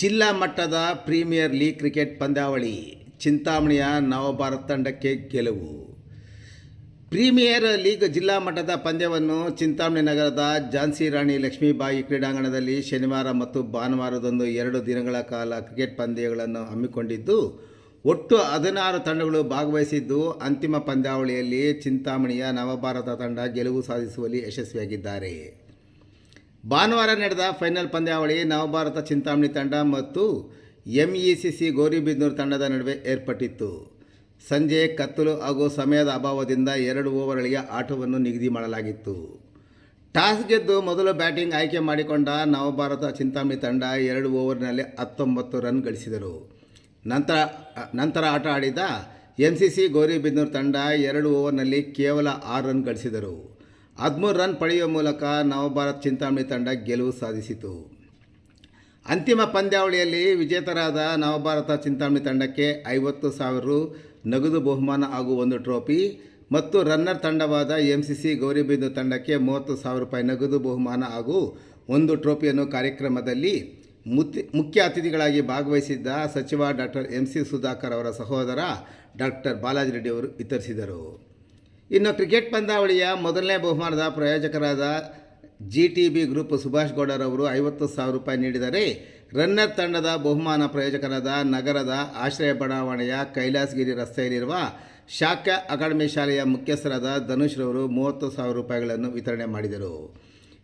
ಜಿಲ್ಲಾ ಮಟ್ಟದ premier league cricket ಪಂದ್ಯಾವಳಿ ಚಿಂತಾಮಣಿಯ ನವಭಾರತ ತಂಡಕ್ಕೆ ಗೆಲುವು. ಪ್ರೀಮಿಯರ್ ಲೀಗ್ ಜಿಲ್ಲಾ ಮಟ್ಟದ ಪಂದ್ಯವನ್ನು ಚಿಂತಾಮಣಿ ನಗರದ ಝಾನ್ಸಿ ರಾಣಿ ಲಕ್ಷ್ಮೀಬಾಯಿ ಕ್ರೀಡಾಂಗಣದಲ್ಲಿ ಶನಿವಾರ ಮತ್ತು ಭಾನುವಾರದಂದು ಎರಡು ದಿನಗಳ ಕಾಲ ಕ್ರಿಕೆಟ್ ಪಂದ್ಯಗಳನ್ನು ಹಮ್ಮಿಕೊಂಡಿದ್ದು, ಒಟ್ಟು ಹದಿನಾರು ತಂಡಗಳು ಭಾಗವಹಿಸಿದ್ದು, ಅಂತಿಮ ಪಂದ್ಯಾವಳಿಯಲ್ಲಿ ಚಿಂತಾಮಣಿಯ ನವಭಾರತ ತಂಡ ಗೆಲುವು ಸಾಧಿಸುವಲ್ಲಿ ಯಶಸ್ವಿಯಾಗಿದ್ದಾರೆ. ಭಾನುವಾರ ನಡೆದ ಫೈನಲ್ ಪಂದ್ಯಾವಳಿ ನವಭಾರತ ಚಿಂತಾಮಣಿ ತಂಡ ಮತ್ತು ಎಂಇಸಿಸಿ ಗೌರಿಬಿದನೂರು ತಂಡದ ನಡುವೆ ಏರ್ಪಟ್ಟಿತ್ತು. ಸಂಜೆ ಕತ್ತಲು ಹಾಗೂ ಸಮಯದ ಅಭಾವದಿಂದ ಎರಡು ಓವರ್ಗಳಿಗೆ ಆಟವನ್ನು ನಿಗದಿ ಮಾಡಲಾಗಿತ್ತು. ಟಾಸ್ ಗೆದ್ದು ಮೊದಲು ಬ್ಯಾಟಿಂಗ್ ಆಯ್ಕೆ ಮಾಡಿಕೊಂಡ ನವಭಾರತ ಚಿಂತಾಮಣಿ ತಂಡ ಎರಡು ಓವರ್ನಲ್ಲಿ ಹತ್ತೊಂಬತ್ತು ರನ್ ಗಳಿಸಿದರು. ನಂತರ ನಂತರ ಆಟ ಆಡಿದ ಎಂ ಸಿ ಸಿ ಗೌರಿಬಿದನೂರು ತಂಡ ಎರಡು ಓವರ್ನಲ್ಲಿ ಕೇವಲ ಆರು ರನ್ ಗಳಿಸಿದರು. ಹದಿಮೂರು ರನ್ ಪಡೆಯುವ ಮೂಲಕ ನವಭಾರತ್ ಚಿಂತಾಮಣಿ ತಂಡ ಗೆಲುವು ಸಾಧಿಸಿತು. ಅಂತಿಮ ಪಂದ್ಯಾವಳಿಯಲ್ಲಿ ವಿಜೇತರಾದ ನವಭಾರತ ಚಿಂತಾಮಣಿ ತಂಡಕ್ಕೆ ಐವತ್ತು ಸಾವಿರ ರು ನಗದು ಬಹುಮಾನ ಹಾಗೂ ಒಂದು ಟ್ರೋಫಿ ಮತ್ತು ರನ್ನರ್ ತಂಡವಾದ ಎಂ ಸಿ ಸಿ ಗೌರಿಬಿಂದು ತಂಡಕ್ಕೆ ಮೂವತ್ತು ಸಾವಿರ ರೂಪಾಯಿ ನಗದು ಬಹುಮಾನ ಹಾಗೂ ಒಂದು ಟ್ರೋಫಿಯನ್ನು ಕಾರ್ಯಕ್ರಮದಲ್ಲಿ ಮುಖ್ಯ ಅತಿಥಿಗಳಾಗಿ ಭಾಗವಹಿಸಿದ್ದ ಸಚಿವ ಡಾಕ್ಟರ್ ಎಂ ಸಿ ಸುಧಾಕರ್ ಅವರ ಸಹೋದರ ಡಾಕ್ಟರ್ ಬಾಲಾಜಿ ರೆಡ್ಡಿ ಅವರು ವಿತರಿಸಿದರು. ಇನ್ನು ಕ್ರಿಕೆಟ್ ಪಂದ್ಯಾವಳಿಯ ಮೊದಲನೇ ಬಹುಮಾನದ ಪ್ರಾಯೋಜಕರಾದ G T B group Subhash ಗೌಡರವರು ಐವತ್ತು ಸಾವಿರ ರೂಪಾಯಿ ನೀಡಿದರೆ ರನ್ನರ್ ತಂಡದ ಬಹುಮಾನ ಪ್ರಾಯೋಜಕರಾದ ನಗರದ ಆಶ್ರಯ ಬಡಾವಣೆಯ ಕೈಲಾಸಗಿರಿ ರಸ್ತೆಯಲ್ಲಿರುವ ಶಾಖಾ ಅಕಾಡೆಮಿ ಶಾಲೆಯ ಮುಖ್ಯಸ್ಥರಾದ ಧನುಷ್ ರವರು ಮೂವತ್ತು ಸಾವಿರ ರೂಪಾಯಿಗಳನ್ನು ವಿತರಣೆ ಮಾಡಿದರು.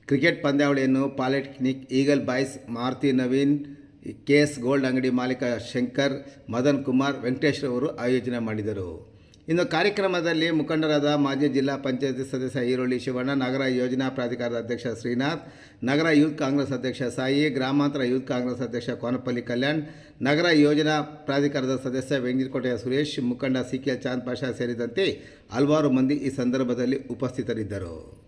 ಕ್ರಿಕೆಟ್ ಪಂದ್ಯಾವಳಿಯನ್ನು polytechnic eagle boys Maruti Naveen, K S gold ಅಂಗಡಿ ಮಾಲೀಕ ಶಂಕರ್, ಮದನ್ ಕುಮಾರ್, ವೆಂಕಟೇಶ್ ರವರು ಆಯೋಜನೆ ಮಾಡಿದರು. ಇನ್ನು ಕಾರ್ಯಕ್ರಮದಲ್ಲಿ ಮುಖಂಡರಾದ ಮಾಜಿ ಜಿಲ್ಲಾ ಪಂಚಾಯತಿ ಸದಸ್ಯ ಈರುಳ್ಳಿ ಶಿವಣ್ಣ, ನಗರ ಯೋಜನಾ ಪ್ರಾಧಿಕಾರದ ಅಧ್ಯಕ್ಷ ಶ್ರೀನಾಥ್, ನಗರ ಯೂತ್ ಕಾಂಗ್ರೆಸ್ ಅಧ್ಯಕ್ಷ ಸಾಯಿ, ಗ್ರಾಮಾಂತರ ಯೂತ್ ಕಾಂಗ್ರೆಸ್ ಅಧ್ಯಕ್ಷ ಕೋನಪಲ್ಲಿ ಕಲ್ಯಾಣ್, ನಗರ ಯೋಜನಾ ಪ್ರಾಧಿಕಾರದ ಸದಸ್ಯ ವೆಂಗಿರಕೋಟೆಯ ಸುರೇಶ್, ಮುಖಂಡ ಸಿ ಕೆ ಚಾಂದ್ ಪಾಷಾ ಸೇರಿದಂತೆ ಹಲವಾರು ಮಂದಿ ಈ ಸಂದರ್ಭದಲ್ಲಿ ಉಪಸ್ಥಿತರಿದ್ದರು.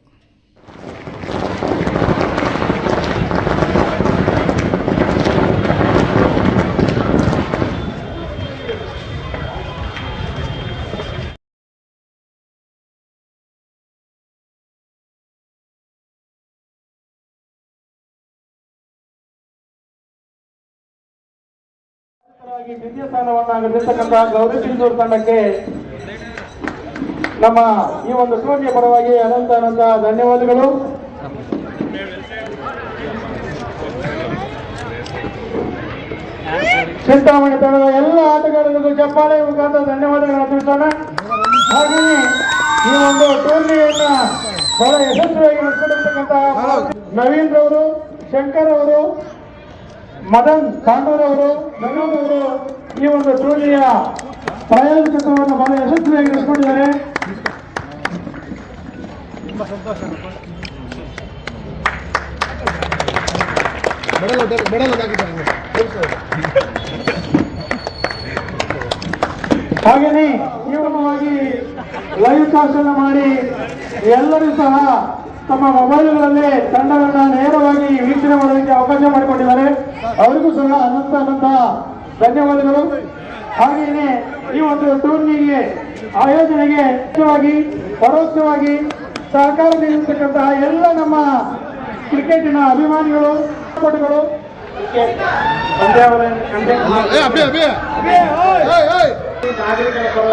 ದ್ವಿತೀಯ ಸ್ಥಾನವನ್ನಾಗಿರ್ತಕ್ಕಂತಹ ಗೌರಿ ಚಿಂಚೂರು ತಂಡಕ್ಕೆ ನಮ್ಮ ಈ ಒಂದು ಟೂರ್ನಿಯ ಪರವಾಗಿ ಅನಂತ ಅನಂತ ಧನ್ಯವಾದಗಳು. ಚಿಂತಾಮಣಿ ತಂಡದ ಎಲ್ಲ ಆಟಗಾರರಿಗೂ ಚಪ್ಪಾಳೆ ಮುಖಾಂತರ ಧನ್ಯವಾದಗಳನ್ನು ತಿಳಿಸೋಣ. ಹಾಗೆಯೇ ಈ ಒಂದು ಟೂರ್ನಿಯನ್ನ ಬಹಳ ಯಶಸ್ವಿಯಾಗಿ ನಡೆಸಿರ್ತಕ್ಕಂತಹ ನವೀನ್ ರವರು, ಶಂಕರ್ ಅವರು ಮದನ್ ಪಾಂಡೂರ್ ಅವರು ನವೀನ್ ಅವರು ಈ ಒಂದು ಟೂರ್ನಿಯ ಪ್ರಾಯೋಜಕತ್ವವನ್ನು ಬಹಳ ಯಶಸ್ವಿಯಾಗಿ ನಡೆಸಿಕೊಂಡಿದ್ದಾರೆ. ಈ ಒಂದು ಲೈವ್ ಕಾಸ್ಟ್ ಮಾಡಿ ಎಲ್ಲರೂ ಸಹ ತಮ್ಮ ಮೊಬೈಲ್ಗಳಲ್ಲೇ ತಂಡವನ್ನ ನೇರವಾಗಿ ವೀಕ್ಷಣೆ ಮಾಡೋದಕ್ಕೆ ಅವಕಾಶ ಮಾಡಿಕೊಂಡಿದ್ದಾರೆ ಅವರಿಗೂ ಸಹ ಅನಂತ ಅನಂತ ಧನ್ಯವಾದಗಳು. ಹಾಗೆಯೇ ಈ ಒಂದು ಟೂರ್ನಿಗೆ ಆಯೋಜನೆಗೆ ಮುಖ್ಯವಾಗಿ ಪರೋಕ್ಷವಾಗಿ ಸಹಕಾರ ನೀಡಿರ್ತಕ್ಕಂತಹ ಎಲ್ಲ ನಮ್ಮ ಕ್ರಿಕೆಟಿನ ಅಭಿಮಾನಿಗಳು ಪಟುಗಳು ನಾಗರಿಕರ ಪರ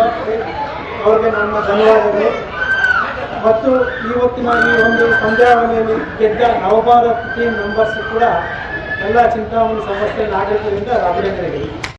ಅವರಿಗೆ ನಮ್ಮ ಧನ್ಯವಾದಗಳು. ಮತ್ತು ಇವತ್ತಿನ ಈ ಒಂದು ಪಂದ್ಯಾವಳಿಯಲ್ಲಿ ಗೆದ್ದ ನವಭಾರತ್ ಟೀಮ್ ಮೆಂಬರ್ಸ್ ಕೂಡ ಎಲ್ಲ ಚಿಂತಾಮಣಿ ಸಂಸ್ಥೆ ನಾಗರಿಕರಿಂದ ಅಭಿನಂದನೆಗಳು